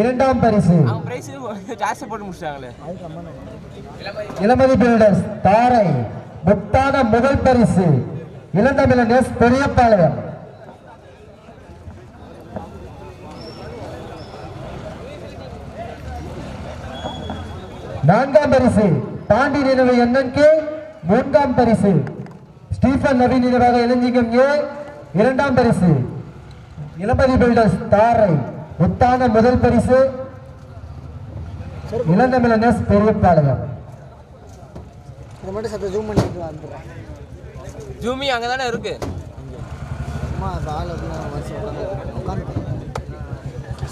இரண்டாம் பரிசு. இளமதி பில்டர்ஸ் தாரை முத்தான முதல் பரிசு. இளந்தமிழன் எஸ் பெரியபாளையம் நான்காம் பரிசு பாண்டி நினைவு எண்ணன்கே மூன்றாம் பரிசு. ஸ்டீஃபன் நவீன் நினைவாக இளஞ்சிங்கம் ஏ இரண்டாம் பரிசு. இளமதி பில்டர்ஸ் தாரை முத்தான முதல் பரிசு. இளந்தமிழன் எஸ் பெரியபாளையம் இதை மட்டும் சத்த ஜூம் பண்ணிட்டு வந்துடுறேன் ஜூமி அங்கே தானே இருக்கு? அம்மா அந்த ஆள் உட்காந்து.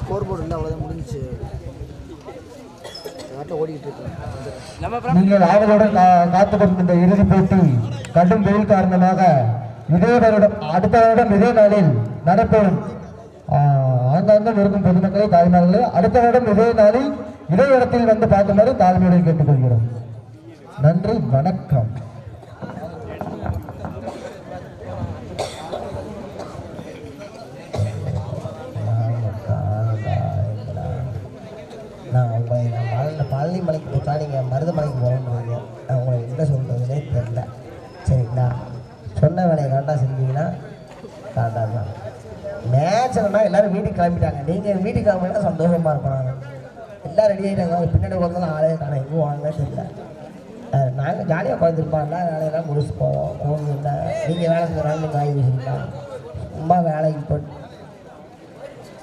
ஸ்கோர் போர்டு இல்லை அவ்வளோதான் முடிஞ்சிச்சு நீங்கள் ஆவலுடன் கா- காத்துக் கொண்டிருந்த இறுதிப் போட்டி கடும் வெயில் காரணமாக இதே வருடம் அடுத்த வருடம் இதே நாளில் நடைபெறும். ஆ, ஆங்காங்கும் இருக்கும் பொதுமக்களை தாய்மார்களே அடுத்த வருடம் இதே நாளில் இதே இடத்தில் வந்து பார்க்குமாறு தாழ்மையுடன் கேட்டுக்கொள்கிறோம். நன்றி வணக்கம். நான் உங்களை நான் பழனி மலைக்கு போச்சா நீங்கள் மருதமலைக்கு போகணுன்றீங்க நான் உங்களை கரெக்டாக செஞ்சீங்கன்னா கரெக்டாக தான் நேச்சுரல்னா எல்லோரும் வீட்டுக்கு கிளம்பிட்டாங்க. நீங்கள் வீட்டுக்கு கிளம்பினா சந்தோஷமாக இருப்போம் நான் எல்லாம் ரெடி ஆகிட்டாங்க பின்னாடி வந்தாலும் ஆளே காண எங்கே வாங்க தெரியல. நாங்கள் ஜாலியாக உட்காந்துருப்போம் வேலையெல்லாம் முடிச்சு போவோம் ஒன்றும் இல்லை. நீங்கள் வேலை செஞ்சாலும் காய் வீசிக்கலாம் சும்மா வேலைக்கு போட்டு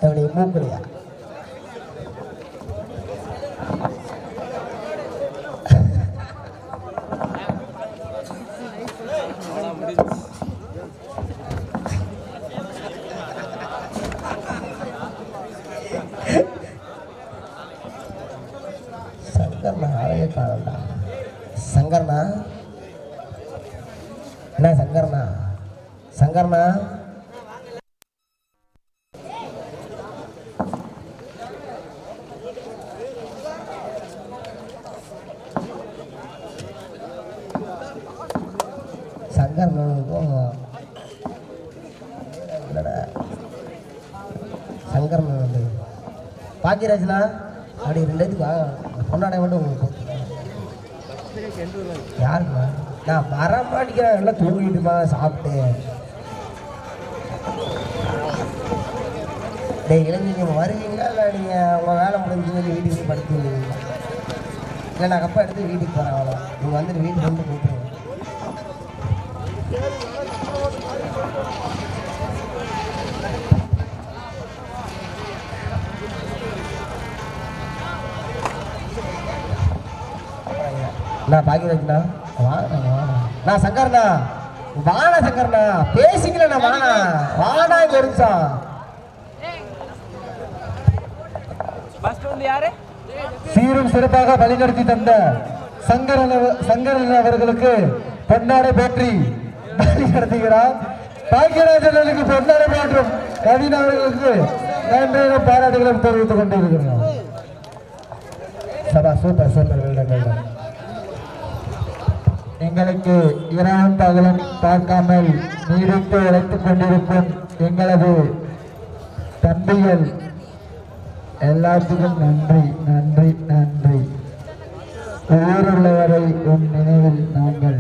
எப்படி மூக்கலையா சங்கர்னா அழகே காணண்டா சங்கர்னா என்ன சங்கர்னா சங்கர்ண்ணா சங்கர்னுக்கும் இல்லைடா சங்கர் வந்து. பாக்கியராஜ்னா? அப்படி ரெண்டுத்துக்கு கொண்டாட மட்டும் உங்களுக்கு யாருக்குண்ணா நான் வர மாட்டேங்கிறேன் எல்லாம் தூங்கிட்டுமா சாப்பிட்டு. டேய் இளைஞங்க வருவீங்களா இல்லை நீங்கள் உங்கள் வேலை முடிஞ்சு சொல்லி வீட்டுக்கு போய் படுத்துவீங்களா இல்லை நான் கப்பா எடுத்து வீட்டுக்கு போகிறேன் அவ்வளோ நீங்கள் வந்துட்டு வீட்டுக்கு வந்து கூப்பிடுங்க. நான் பாக்கியராஜ்ண்ணா வாங்கண்ணா நான் சங்கர்ண்ணா வாணா சங்கர்ண்ணா பேசிக்கலண்ணா வாணா வாணா இங்க ஒரு நிமிஷம் ஃபர்ஸ்ட் வந்து யாரு சீரும் சிறப்பாக வழிநடத்தி தந்த சங்கரன் சங்கரன் அவர்களுக்கு பொன்னாடை போற்றி வழிநடத்துகிறார். பாக்கியராஜனுக்கு பொன்னாடை மாற்றும் கவின் அவர்களுக்கு நன்றியும் பாராட்டுகளும் தெரிவித்துக் கொண்டிருக்கிறோம். சபா சூப்பர் சூப்பர் எங்களுக்கு இரவும் பகலும் பார்க்காமல் நீடித்து உழைத்துக் கொண்டிருக்கும் எங்களது தம்பிகள் எல்லாத்துக்கும் நன்றி நன்றி நன்றி உயிருள்ளவரை உன் நினைவில் நாங்கள்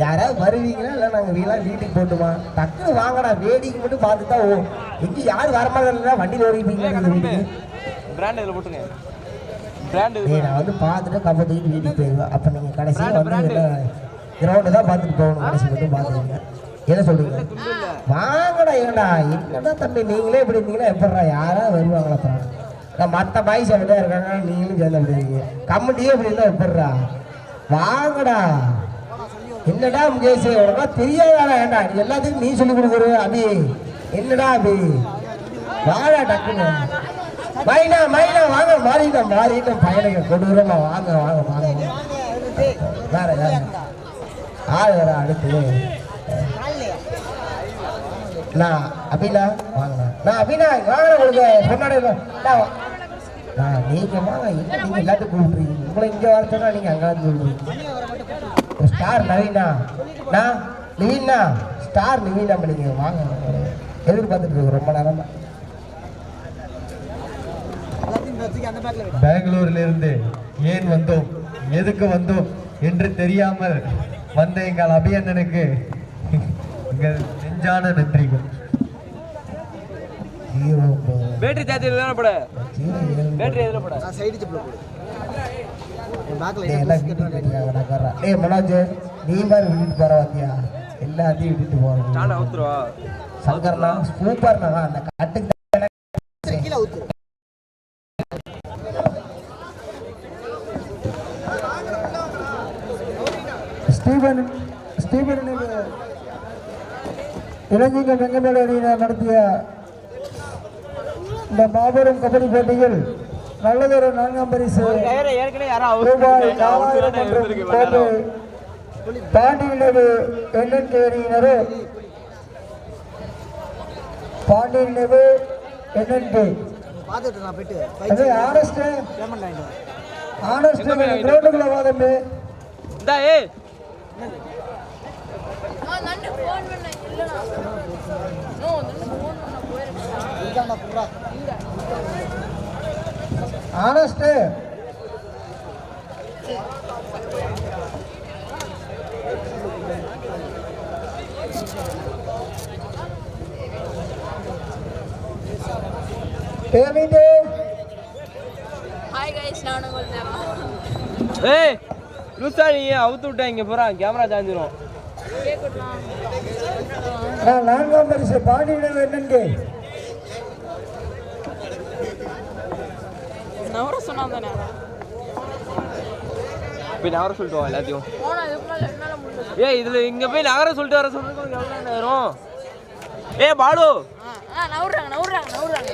யாராவது வருவீங்களா இல்லை நாங்கள் வீலாம் வீட்டுக்கு போட்டுமா டக்குன்னு வாங்கடா வேடிக்கை மட்டும் பார்த்து தான் ஓ எங்கே யார் வரமாட்டா வண்டியில் ஓடிப்பீங்களா நீங்கள் வீட்டுக்கு பிராண்ட் இதில் போட்டுங்க பிராண்ட் டேய் நான் வந்து பார்த்துட்டு தூக்கிட்டு வீட்டுக்கு போயிடுவேன் அப்போ நீங்கள் கடைசியாக வந்து கிரவுண்டு தான் பார்த்துட்டு போகணும் கடைசி மட்டும் பார்த்துருங்க என்ன சொல்றீங்க? வாங்கடா ஏண்டா என்னடா தம்பி நீங்களே இப்படி இருந்தீங்கன்னா எப்படிடா? யாராவது வருவாங்களா நான் மற்ற பாய்ஸ் அப்படியே இருக்காங்க நீங்களும் சேர்ந்து அப்படி கம்மிட்டியே இப்படி இருந்தா எப்படிடா? வாங்கடா. என்னடா முகேஷ் உனக்கா தெரியாதாடா ஏண்டா? நீ எல்லாத்துக்கும் நீ சொல்லி கொடுக்குற அபி. என்னடா அபி? வாடா டக்குன்னு. மைனா மைனா வாங்க மாறிட்டோம் மாறிட்டோம். பையனுக்கு கொடூரமா வாங்க வாங்க வாங்க. வேற யாரு? ஆள் வேற அடுத்து. நான் அபிலா வாங்கண்ணா நான் அபினா வாங்க உங்களுக்கு பொன்னாடை நான் நான் நீங்க வாங்க என்ன நீங்க எல்லாத்துக்கும் கூப்பிடுறீங்க உங்களை இங்கே வர சொன்னால் நீங்கள் அங்கே வந்து சொல்றீங்க ஸ்டார் நவீனா நான் நவீனா ஸ்டார் நிவின் நம்ம நீங்கள் வாங்க எதிர்பார்த்துட்டு இருக்கோம் ரொம்ப நேரமா எல்லாத்தையும் வச்சுக்க பெங்களூரிலிருந்து ஏன் வந்தோம் எதுக்கு வந்தோம் என்று தெரியாமல் வந்த எங்கள் அபியண்ணனுக்கு எங்கள் நெஞ்சான நன்றிகள். பேட்டரி சார்ஜ் எதுல போட? பேட்டரி எதுல போட? நான் சைடு ஜிப்பில் போடு. டேய் மனோஜ் நீ மாதிரி விட்டுட்டு போற பாத்தியா? எல்லாத்தையும் விட்டுட்டு போறோம் சங்கர்னா அந்த கட்டுக்கு கீழே இளைஞர்கள் வெங்கமேடு அணியினர் நடத்திய இந்த மாபெரும் கபடி போட்டியில் நல்லதொரு நான்காம் பரிசு ரூபாய் நாலாயிரம் மற்றும் கோப்பை பாண்டியனது எண்ணெய் அணியினரும் பாண்டியனது எண்ணெய் பார்த்துட்டு நான் போயிட்டு அது ஆனஸ்ட் ஆனஸ்ட் கிரௌண்டுக்குள்ள வாதமே. இந்தா ஏய். ஆனஸ்ட் பேமிட்டு. ஹாய் கைஸ் நான் உங்கள் தேவா. ஏய் லூசா நீ அவுத்து விட்டா இங்க போறான்? கேமரா நான் நான்காம் பரிசு பாண்டியனது என்னங்க? நவர போய் நகர சொல்லிட்டு வா எல்லாத்தையும். ஏய் இதுல இங்க போய் நகர சொல்லிட்டு வர சொல்றதுக்கு எவ்வளவு நேரம் ஏய் பாலு. நவுறாங்க நவுறாங்க நவுறாங்க.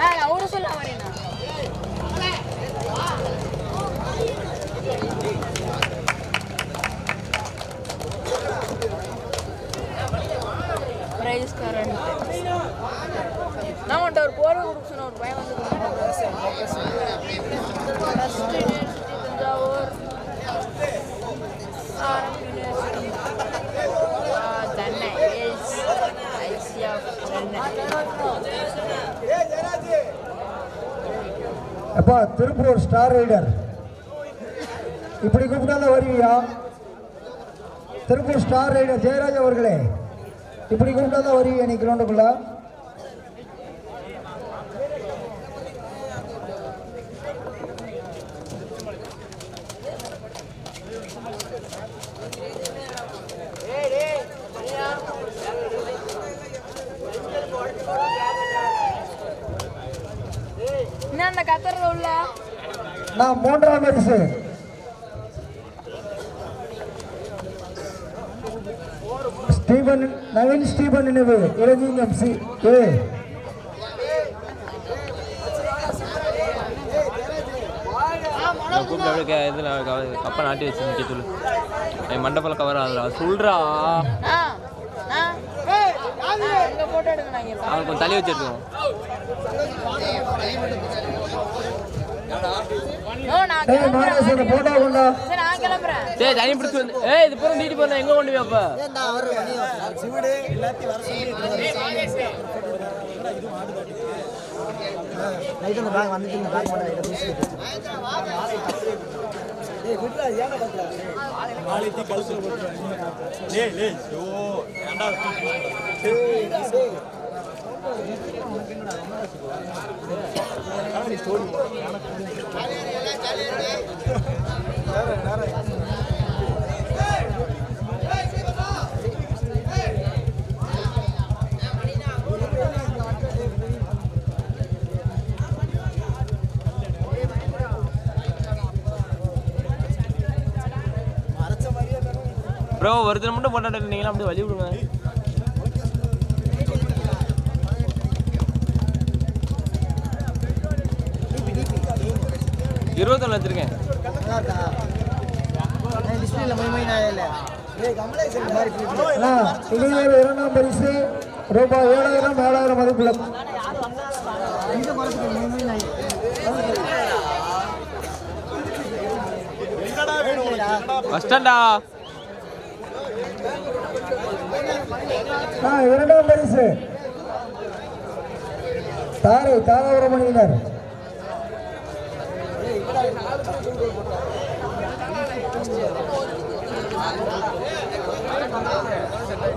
ஆ நவுற சொல்ல வரேண்ணா நான் வந்துட்டு ஒரு போர்வை கொடுக்க சொன்ன ஒரு பையன் வந்து யூனிவர்சிட்டி தஞ்சாவூர் யூனிவர்சிட்டி சென்னை ஏல்ஸ் ஐசிஎஃப் சென்னை அப்பா திருப்பூர் ஸ்டார் ரைடர். இப்படி கூப்பிட்டாலும் வருவியா திருப்பூர் ஸ்டார் ரைடர் ஜெயராஜ் அவர்களே. இப்படி கூப்பிட்டாலும் வருவியா நீ கிரௌண்டுக்குள்ள நான் மூன்றாம் பரிசு ஸ்டீபன் நவீன் ஸ்டீபன் நினைவு. இளஞ்சிங்கம் சி ஏ. நான் கூப்பிட்டு இதுல கப்பை நாட்டி வச்சு சொல்லு என் மண்டபல கவர் ஆகுதுடா. இங்கே அவனுக்கு கொஞ்சம் தள்ளி வச்சு எடுத்துக்கோ ஓ நான் ஏய் கிளம்புறேன் மாநேசன் போட்டோ கொண்டா. சரி தனி பிடிச்சி வந்து ஏய் இது பூரா நீட்டி போறேன் எங்க கொண்டு போய் அப்ப ஏன்டா அவர் பண்ணி சிவடு எல்லாத்தையும் வர சொல்லி நைட் அந்த பேக் வந்துட்டு இந்த பேக் மட்டும் விட்றா ஏன்டா டிஸ்பிளேல மை மை நான் இல்லை அப்படியே வழி இந்த இருபத்தொன்று வச்சிருக்கேன். இடையூறு இரண்டாம் பரிசு ரூபாய் ஏழாயிரம் ஏழாயிரம் மதிப்புள்ள கஷ்டண்டா இரண்டாம் பரிசு. தாரை தாராபுரம் அணியினர் தாராபுரமணியினர் ஃபைனல்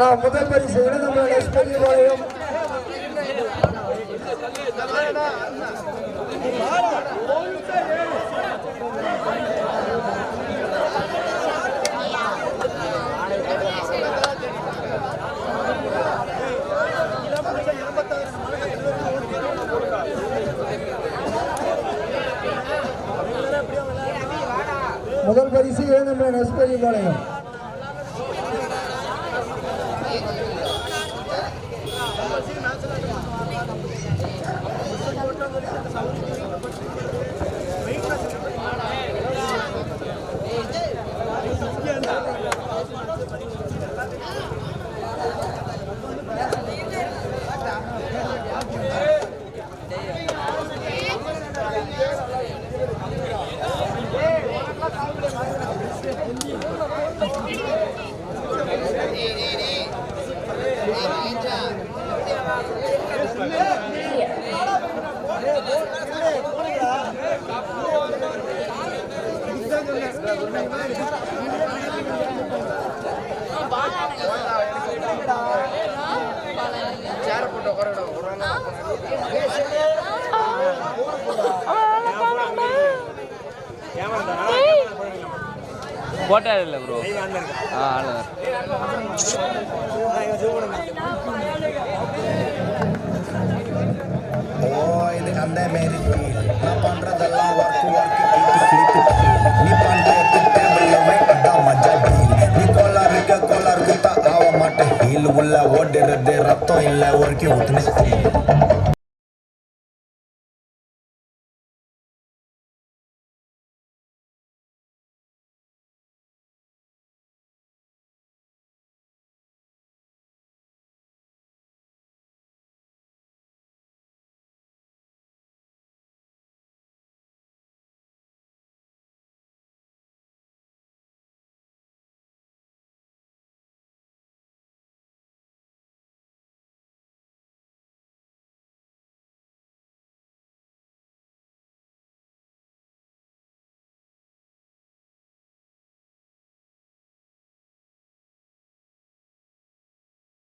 ஆ, முதல் பரிசு எஸ்பி பாளையம். முதல் பரிசு வேணும் எஸ்பி பாளையம் போட்டார் இல்லை ப்ரோ ஆ ஆளுநர் ஓ இது அந்த de, de ratón en la work y